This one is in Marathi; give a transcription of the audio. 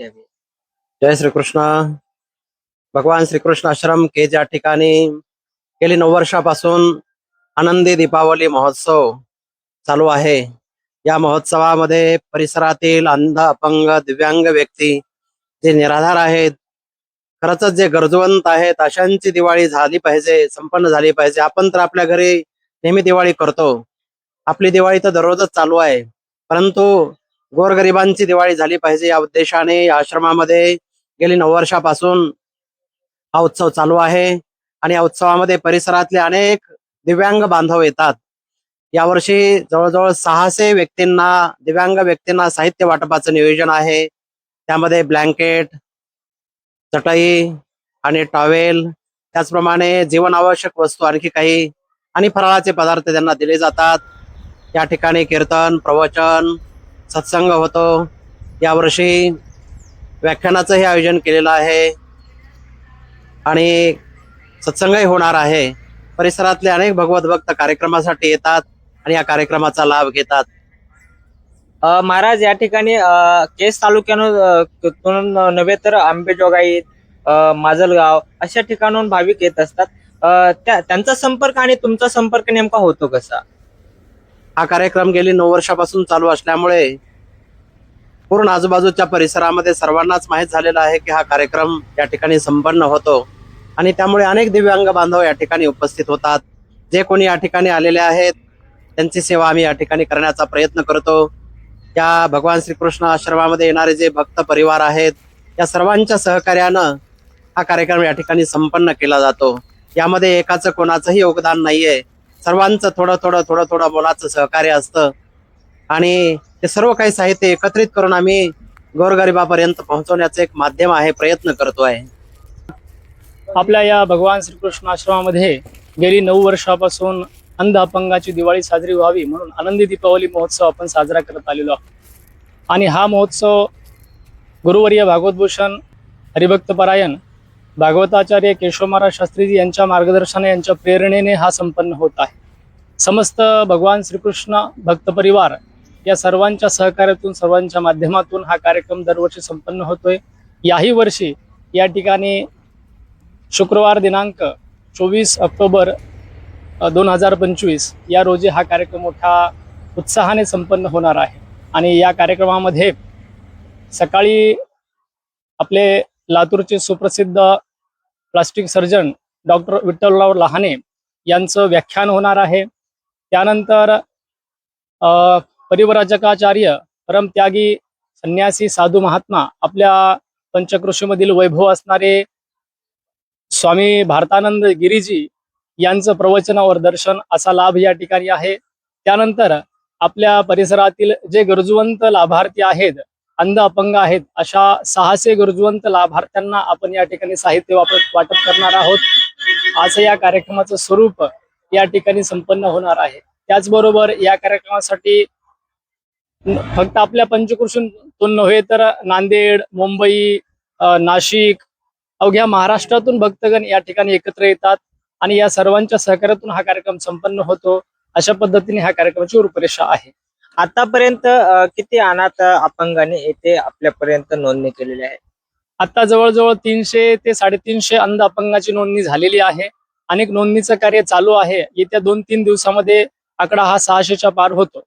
जय श्रीकृष्ण। भगवान श्रीकृष्ण आश्रम के ज्या ठिकाणी गेली नऊ वर्षापासून आनंदी दीपावली महोत्सव चालू आहे या महोत्सवामध्ये परिसरातील अंध अपंग दिव्यांग व्यक्ती जे निराधार आहेत खरंच जे गरजवंत आहेत अशांची दिवाळी झाली पाहिजे संपन्न झाली पाहिजे. आपण तर आपल्या घरी नेहमी दिवाळी करतो. आपली दिवाळी तर दररोजच चालू आहे. परंतु गोरगरिबांची दिवाळी झाली पाहिजे या उद्देशाने. या आश्रमामध्ये गेली नऊ वर्षापासून हा उत्सव चालू आहे आणि या उत्सवामध्ये परिसरातले अनेक दिव्यांग बांधव येतात. यावर्षी जवळजवळ सहाशे व्यक्तींना दिव्यांग व्यक्तींना साहित्य वाटपाचं नियोजन आहे. त्यामध्ये ब्लँकेट चटई आणि टॉवेल त्याचप्रमाणे जीवनावश्यक वस्तू आणखी काही आणि फराळाचे पदार्थ त्यांना दिले जातात. या ठिकाणी कीर्तन प्रवचन सत्संग होतो. यावर्षी व्याख्यानाचंही आयोजन केलेलं आहे. आणि सत्संगही होणार आहे. परिसरातले अनेक भगवत भक्त कार्यक्रमासाठी येतात आणि या कार्यक्रमाचा लाभ घेतात. महाराज या ठिकाणी केस तालुक्यातून नव्हे तर आंबेजोगाई माजलगाव अशा ठिकाणून भाविक येत असतात. त्या- त्यांचा संपर्क आणि तुमचा संपर्क नेमका होतो कसा? हा कार्यक्रम गेली नऊ वर्षापासून चालू असल्यामुळे पूर्ण आजूबाजूच्या परिसरामध्ये सर्वांनाच माहीत झालेला आहे की हा कार्यक्रम या ठिकाणी संपन्न होतो. आणि त्यामुळे अनेक दिव्यांग बांधव या ठिकाणी उपस्थित होतात. जे कोणी या ठिकाणी आलेले आहेत त्यांची सेवा आम्ही या ठिकाणी करण्याचा प्रयत्न करतो. या भगवान श्रीकृष्ण आश्रमामध्ये येणारे जे भक्त परिवार आहेत या सर्वांच्या सहकार्यानं हा कार्यक्रम या ठिकाणी संपन्न केला जातो. यामध्ये एकाचं कोणाचंही योगदान नाहीये. सर्वांचं थोडं थोडं थोडं थोडं मोलाचं सहकार्य असतं. आणि ते सर्व काही साहित्य एकत्रित करून आम्ही गोरगरिबापर्यंत पोहोचवण्याचं एक माध्यम आहे प्रयत्न करतो आहे. आपल्या या भगवान श्रीकृष्ण आश्रमामध्ये गेली नऊ वर्षापासून अंध अपंगाची दिवाळी साजरी व्हावी म्हणून आनंदी दीपावली महोत्सव आपण साजरा करत आलेलो आहोत. आणि हा महोत्सव गुरुवर्य भागवतभूषण हरिभक्तपरायण भागवताचार्य केशव महाराज शास्त्रीजी यांच्या मार्गदर्शनाने यांच्या प्रेरणेने हा संपन्न होत आहे. समस्त भगवान श्रीकृष्ण भक्त परिवार या सर्वांच्या सहकार्यातून सर्वांच्या माध्यमातून हा कार्यक्रम दरवर्षी संपन्न होतोय. याही वर्षी या ठिकाणी शुक्रवार दिनांक चोवीस ऑक्टोबर दोन हजार पंचवीस या रोजी हा कार्यक्रम मोठ्या उत्साहाने संपन्न होणार आहे. आणि या कार्यक्रमामध्ये सकाळी आपले लातूरचे सुप्रसिद्ध plastic surgeon doctor Vitthalrao Lahane यांचं व्याख्यान होणार आहे. त्यानंतर परिवराजकाचार्य परमत्यागी संन्यासी साधू महात्मा आपल्या पंचकृषीमधील वैभव असणारे स्वामी भारतानंद गिरीजी यांचं प्रवचनावर दर्शन असा लाभ या ठिकाणी आहे. त्यानंतर आपल्या परिसरातील जे गरजवंत लाभार्थी आहेत अंध अपंग आहेत अशा सहाशे गरजवंत लाभार्थ्यांना आपण या ठिकाणी साहित्य वापरत वाटप करणार आहोत. असं या कार्यक्रमाचं स्वरूप या ठिकाणी संपन्न होणार आहे. त्याचबरोबर या कार्यक्रमासाठी फक्त आपल्या पंचकृषीतून नव्हे तर नांदेड मुंबई नाशिक अवघ्या महाराष्ट्रातून भक्तगण या ठिकाणी एकत्र येतात आणि या सर्वांच्या सहकार्यातून हा कार्यक्रम संपन्न होतो. अशा पद्धतीने ह्या कार्यक्रमाची रूपरेषा आहे. आतापर्यंत किती अनाथ अपंगाने येथे आपल्यापर्यंत नोंदणी केलेली आहे? आता जवळजवळ तीनशे ते साडेतीनशे अंध अपंगाची नोंदणी झालेली आहे. अनेक नोंदणीचं कार्य चालू आहे. येत्या दोन तीन दिवसामध्ये आकडा हा सहाशेच्या पार होतो.